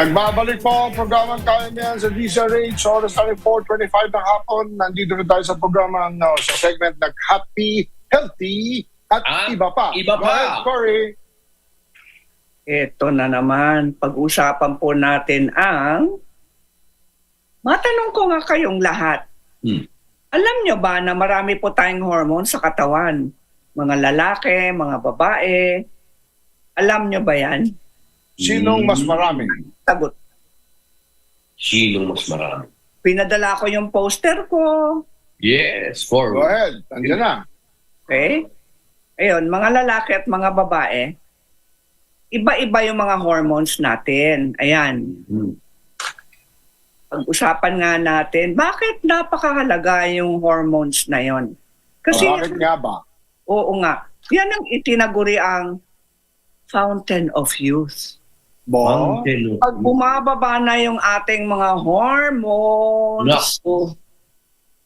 Nagbabalik po ang programang Kaimian sa DZRH. Oras na rin 4.25 ng hapon. Nandito na tayo sa programang no, sa segment ng Happy, Healthy at Ah, Iba Pa. iba Go pa. ahead, Corey. Ito na naman, pag-usapan po natin ang... Matanong ko nga kayong lahat. Hmm. Alam nyo ba na marami po tayong hormone sa katawan? Mga lalaki, mga babae. Alam nyo ba yan? Sinong mas marami? Sagot. Sinong mas marami? Pinadala ko yung poster ko. Yes, Go forward. ahead. Andiyan na. Okay? Ayun, mga lalaki at mga babae, iba-iba yung mga hormones natin. Ayan. Hmm. Pag-usapan nga natin, bakit napakahalaga yung hormones na yon? Kasi, Bakit nga ba? oo nga, yan ang itinaguri ang fountain of youth. Bo? Mountain of Pag bumababa na yung ating mga hormones, oh,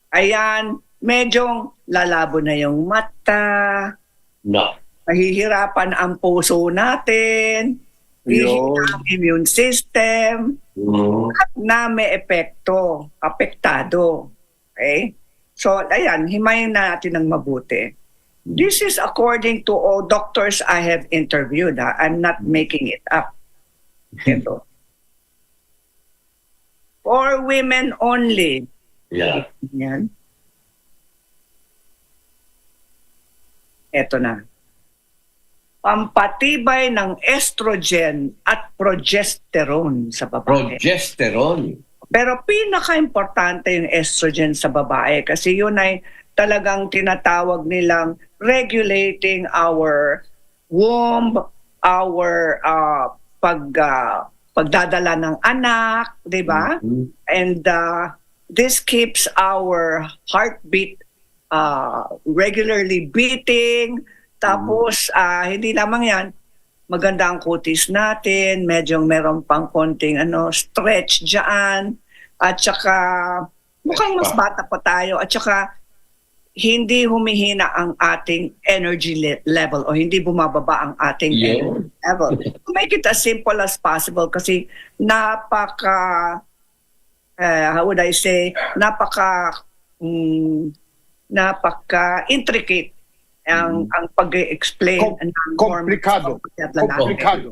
ayan, medyo lalabo na yung mata, No. mahihirapan ang puso natin, ang immune system, Mm. na may epekto, apektado. Okay? So, ayan, himayin na natin ng mabuti. This is according to all doctors I have interviewed. Ha? I'm not making it up. Ito. For women only. Yeah. Yan. Ito na. Pampatibay ng estrogen at progesterone sa babae. Progesterone. Pero pinaka-importante yung estrogen sa babae kasi yun ay talagang tinatawag nilang regulating our womb, our uh, pag uh, pagdadala ng anak, 'di ba? Mhm. And uh, this keeps our heartbeat uh, regularly beating. Tapos ah, hindi lamang 'yan, maganda ang kutis natin, medyo meron pang konting ano, stretch diyan. At saka mukhang mas bata pa tayo at saka hindi humihina ang ating energy le- level o hindi bumababa ang ating Yeah. energy level. To make it as simple as possible kasi napaka eh, how would I say napaka mm, napaka intricate ang ang pag-explain Com- ng komplikado. lalaki. Komplikado.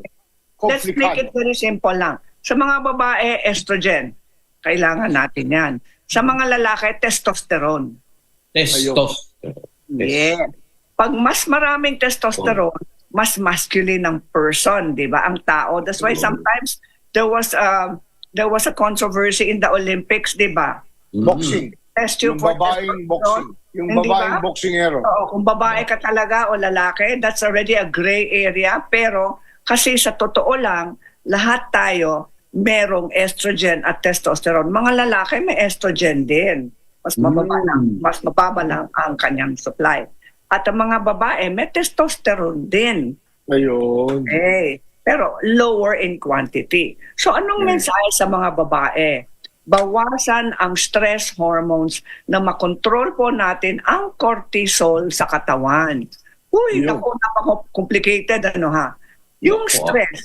Let's make it Komplikado. very simple lang. Sa mga babae, estrogen. Kailangan natin yan. Sa mga lalaki, testosterone. Testosterone. Yes. Yeah. Pag mas maraming testosterone, mas masculine ang person, di ba? Ang tao. That's why Mm. sometimes there was a there was a controversy in the Olympics, di ba? Mhm. Boxing. Test you Yung for babaeng boxing. Yung Hindi babaeng ba? boksingero. Oo, kung babae ka talaga o lalaki, that's already a gray area. Pero kasi sa totoo lang, lahat tayo merong estrogen at testosterone. Mga lalaki may estrogen din. Mas mababa Mm. lang, mas mababa lang ang kanyang supply. At ang mga babae may testosterone din. Ayun. Eh, pero lower in quantity. So anong Mm. mensahe sa mga babae? Bawasan ang stress hormones na makontrol po natin ang cortisol sa katawan. Uy, Yun. naku, napaka-complicated ano ha. Yung Naku, ah. stress,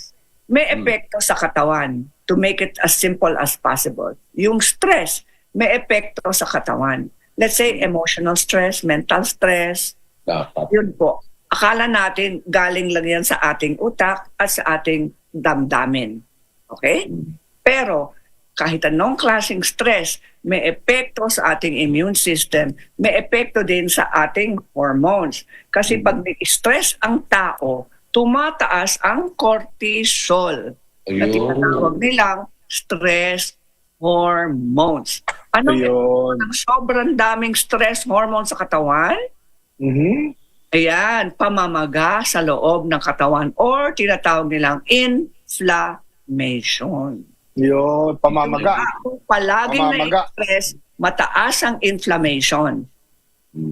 may Mm. epekto sa katawan to make it as simple as possible. Yung stress, may epekto sa katawan. Let's say emotional stress, mental stress, Dapat. yun po. Akala natin galing lang yan sa ating utak at sa ating damdamin. Okay? Pero kahit anong klaseng stress, may epekto sa ating immune system, may epekto din sa ating hormones. Kasi pag may stress ang tao, tumataas ang cortisol na tinatawag Ayun. nilang stress hormones. Ano ang sobrang daming stress hormones sa katawan? Mhm. Ayan, pamamaga sa loob ng katawan or tinatawag nilang inflammation. Yun. Pamamaga. Kung palaging Pamamaga. na-stress, mataas ang inflammation.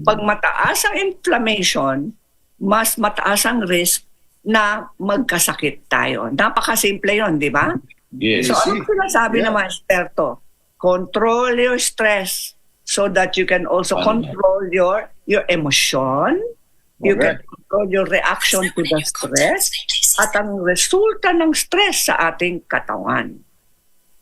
Pag mataas ang inflammation, mas mataas ang risk na magkasakit tayo. Napakasimple yon, di ba? Yes. So, ano sinasabi Yeah. ng mga eksperto? Control your stress so that you can also Tama. control your your emotion. You can Correct. control your reaction to the stress at ang resulta ng stress sa ating katawan.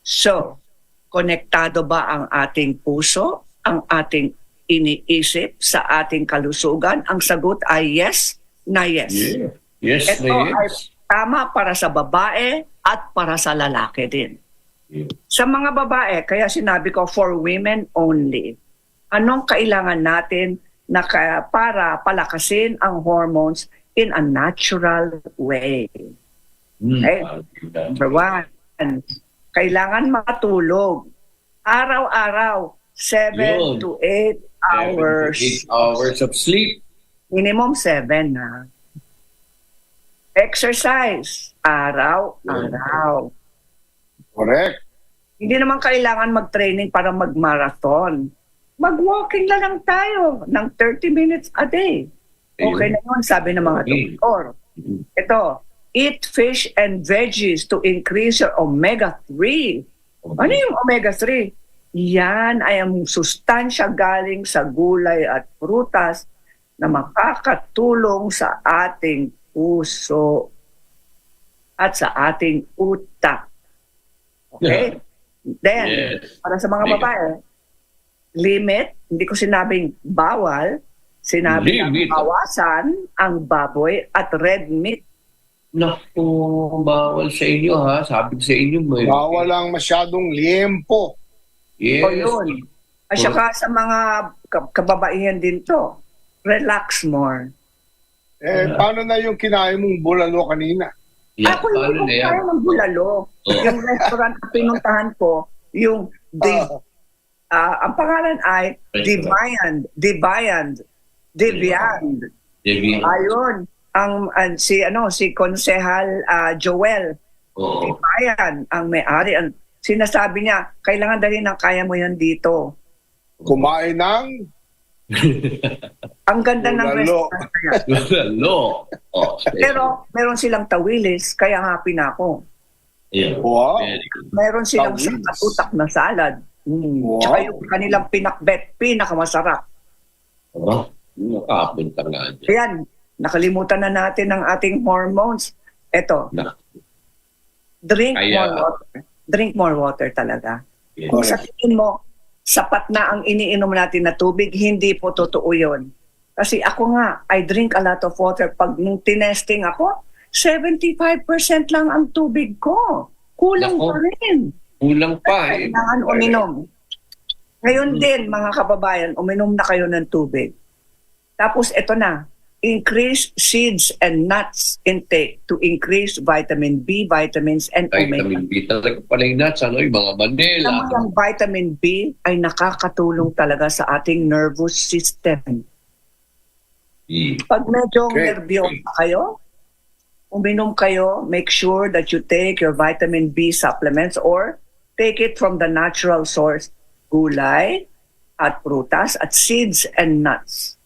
So, konektado ba ang ating puso, ang ating iniisip sa ating kalusugan? Ang sagot ay yes na yes. Yeah. Yes Ito na ay yes. tama para sa babae at para sa lalaki din. Yeah. Sa mga babae, kaya sinabi ko for women only. Anong kailangan natin na ka- para palakasin ang hormones in a natural way? Mm. Eh, Number one, kailangan matulog. Araw-araw, 7 Yun. to 8 hours. Eight hours of sleep. Minimum 7 na. Exercise, araw-araw. Correct. Hindi naman kailangan mag-training para mag-marathon. Mag-walking na lang tayo ng 30 minutes a day. Okay na yun, sabi ng mga Okay. doktor. Mm. Ito, eat fish and veggies to increase your omega-3. Ano yung omega-3? Yan ay ang sustansya galing sa gulay at prutas na makakatulong sa ating puso at sa ating utak. Okay? Then, Yes. para sa mga Mega. babae, limit, hindi ko sinabing bawal, sinabi na Limit. bawasan ang baboy at red meat. Naku, bawal sa inyo ha. Sabi ko sa inyo may... Bawal ang masyadong liempo. Yes. O yun. At saka sa mga ka- kababaihan din to, relax more. Eh, paano na yung kinain mong bulalo kanina? Yeah, Ako paano hindi na yan? ng bulalo. Oh. Yung restaurant na pinuntahan ko, yung the, Ah, ah, ang pangalan ay Diviand, Diviand, Diviand. Ayun, ang, ang si ano si Konsehal ah, Joel Oo. Diviand ang may-ari. Ang sinasabi niya, kailangan dali ng kaya mo yan dito. kumain ng Ang ganda ng Bulalo. restaurant na yan. Lalo. Oh, Pero meron silang tawilis, kaya happy na ako. yeah. wow. Very good. Meron silang Tawilis. sakatutak na salad. Mm. Wow. Tsaka yung kanilang pinakbet, pinakamasarap. Oh, nakapunta nga dyan. Ayan, nakalimutan na natin ang ating hormones. Ito, Na, drink Kaya- more water. Drink more water talaga. yeah. Kung sa tingin mo, sapat na ang iniinom natin na tubig, hindi po totoo yun. Kasi ako nga, I drink a lot of water. Pag nung tinesting ako, 75% lang ang tubig ko. Kulang Nako. pa rin. Kulang pa eh. Kailangan uminom. Ngayon din, mga kababayan, uminom na kayo ng tubig. Tapos ito na, increase seeds and nuts intake to increase vitamin B, vitamins, and omega. Vitamin B talaga pala yung nuts, ano, yung mga Manila. Yung vitamin B ay nakakatulong talaga sa ating nervous system. Mm. Pag medyo Okay. nervyosa kayo, uminom kayo, make sure that you take your vitamin B supplements or take it from the natural source, gulay at prutas at seeds and nuts.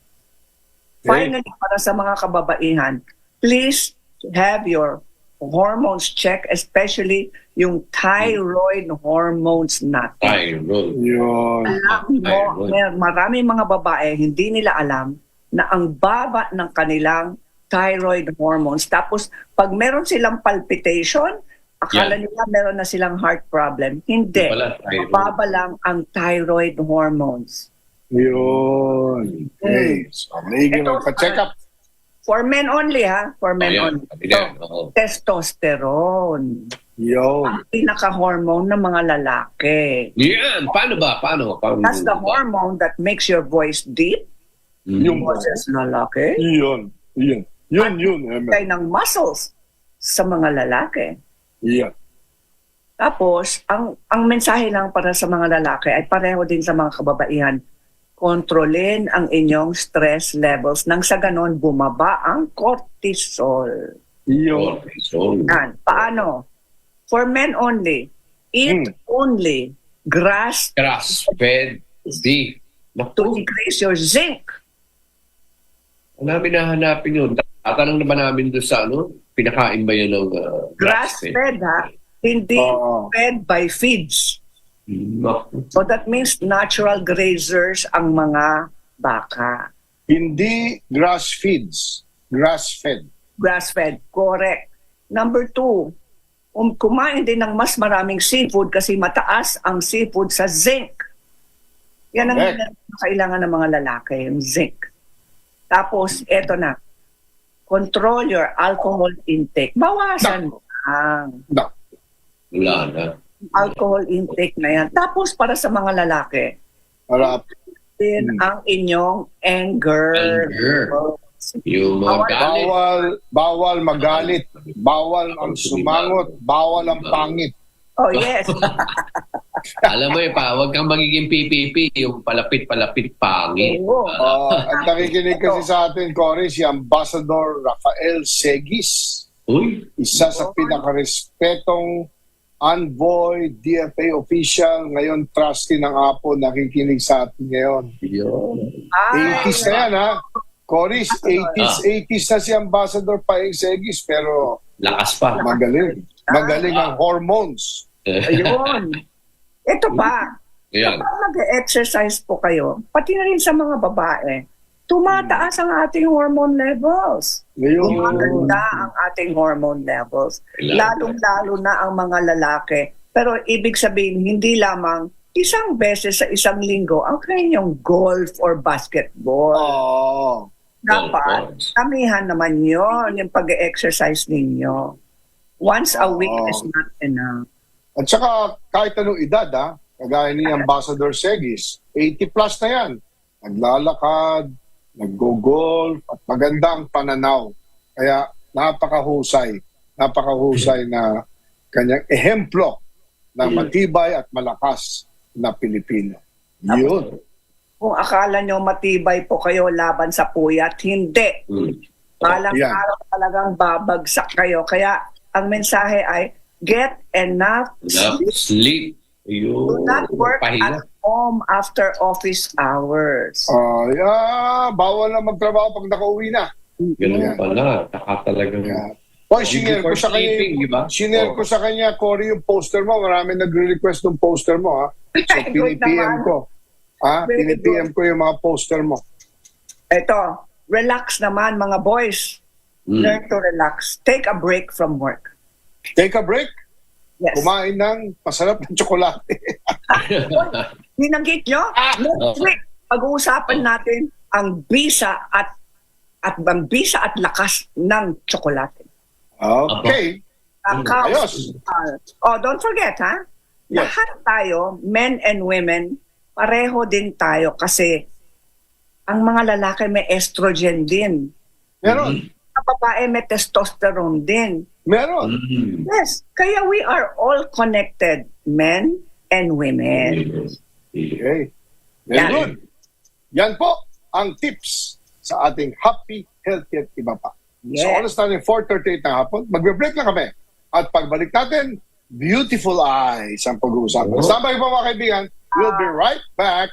Okay. Finally, para sa mga kababaihan, please have your hormones check, especially yung thyroid hormones natin. Thyroid. Yun. Alam mo, Thyroid. may maraming mga babae, hindi nila alam na ang baba ng kanilang thyroid hormones. Tapos, pag meron silang palpitation, akala Yan. nila meron na silang heart problem. Hindi. Mababa lang ang thyroid hormones. Yun. Okay. So, may Ito, magpa-check up. For men only, ha? For men Ayan, only. na, So, oo. testosterone. Yun. Ang pinaka-hormone ng mga lalaki. Yan, paano ba? Paano? paano That's the ba? hormone that makes your voice deep. Mm. Yung- Boses lalaki. Yun. Yun. Yun, yun. Kaya ng muscles sa mga lalaki. Yun. Tapos, ang ang mensahe lang para sa mga lalaki ay pareho din sa mga kababaihan. Kontrolin ang inyong stress levels nang sa ganon bumaba ang cortisol. Yun. Cortisol. Yan. Paano? For men only, eat Hmm. only grass Grass-fed beef. to Naku, increase your zinc. ang namin nahanapin yun. Tatanong na ba namin doon sa ano? Pinakain ba yun ng uh, Grass-fed ha, hindi Oo. fed by feeds. Naku. So that means natural grazers ang mga baka. Hindi grass feeds. Grass fed. Grass-fed, correct. Number two, um, kumain din ng mas maraming seafood kasi mataas ang seafood sa zinc. Yan ang Correct. kailangan ng mga lalaki, yung zinc. Tapos, eto na. Control your alcohol intake. Bawasan mo ang No. Wala na. Alcohol intake na yan. Tapos, para sa mga lalaki, Para din Hmm. ang inyong anger. Anger. Yung mga Bawal. galit. bawal, bawal magalit, bawal ang sumangot, bawal ang pangit. Oh, yes. Alam mo eh, pa, huwag kang magiging PPP, yung palapit-palapit pangit. Oo. Uh, at nakikinig kasi sa atin, Cory, si Ambassador Rafael Segis. Uy, isa sa pinakarespetong envoy, DFA official, ngayon trustee ng Apo, nakikinig sa atin ngayon. yun. Ay, 80s na yan, ha? Coris, 80s, 80s na si Ambassador Paeng Segis, pero Lakas pa. magaling. Magaling ang hormones. Ayun. Ito pa, Yan. kapag nag-exercise po kayo, pati na rin sa mga babae, tumataas ang ating hormone levels. Gumaganda ang ating hormone levels. Lalong-lalo na ang mga lalaki. Pero ibig sabihin, hindi lamang isang beses sa isang linggo ang kanyang golf or basketball. oh, Dapat, kamihan naman yon yung pag-exercise ninyo. Once a week Oo. is not enough. At saka kahit anong edad ha, kagaya ni Ambassador Segis, 80 plus na yan. Naglalakad, nag-golf, at maganda ang pananaw. Kaya napakahusay, napakahusay na kanyang ehemplo ng matibay at malakas na Pilipino. Yun. Kung akala nyo matibay po kayo laban sa puyat, hindi. Mm. Alam araw talagang babagsak kayo. Kaya ang mensahe ay, get enough Enough sleep. sleep. Yun. Do not work Pahinga. at home after office hours. Ah, yeah, bawal na magtrabaho pag nakauwi na. Ganun pala. Taka talagang... Yeah. Hoy, sinare ko sa kanya, sleeping, di ba? sinare ko sa kanya, Cory, yung poster mo. Marami nagre-request ng poster mo, ha? So, Good pinipm naman. ko. Ha? Very Pinipm ko yung mga poster mo. Ito, relax naman mga boys. Mm. Learn to relax. Take a break from work. Take a break. Yes. Kumain ng masarap na tsokolate. Binanggit nyo? Next week, pag-uusapan natin ang bisa at at ang bisa at lakas ng tsokolate. Okay. Mm, Cacao. ayos. Uh, oh, don't forget, ha? Yes. Lahat tayo, men and women, pareho din tayo kasi ang mga lalaki may estrogen din. Meron. Ang babae may testosterone din. Meron. Mm. Yes, kaya we are all connected, men and women. Okay. Very Yan. good. Yan po ang tips sa ating happy, healthy at iba pa. So, Yes. oras natin 4.38 ng hapon. Magbe-break lang kami. At pagbalik natin, beautiful eyes ang pag-uusapan. Oh. Sabay po mga kaibigan, we'll be right back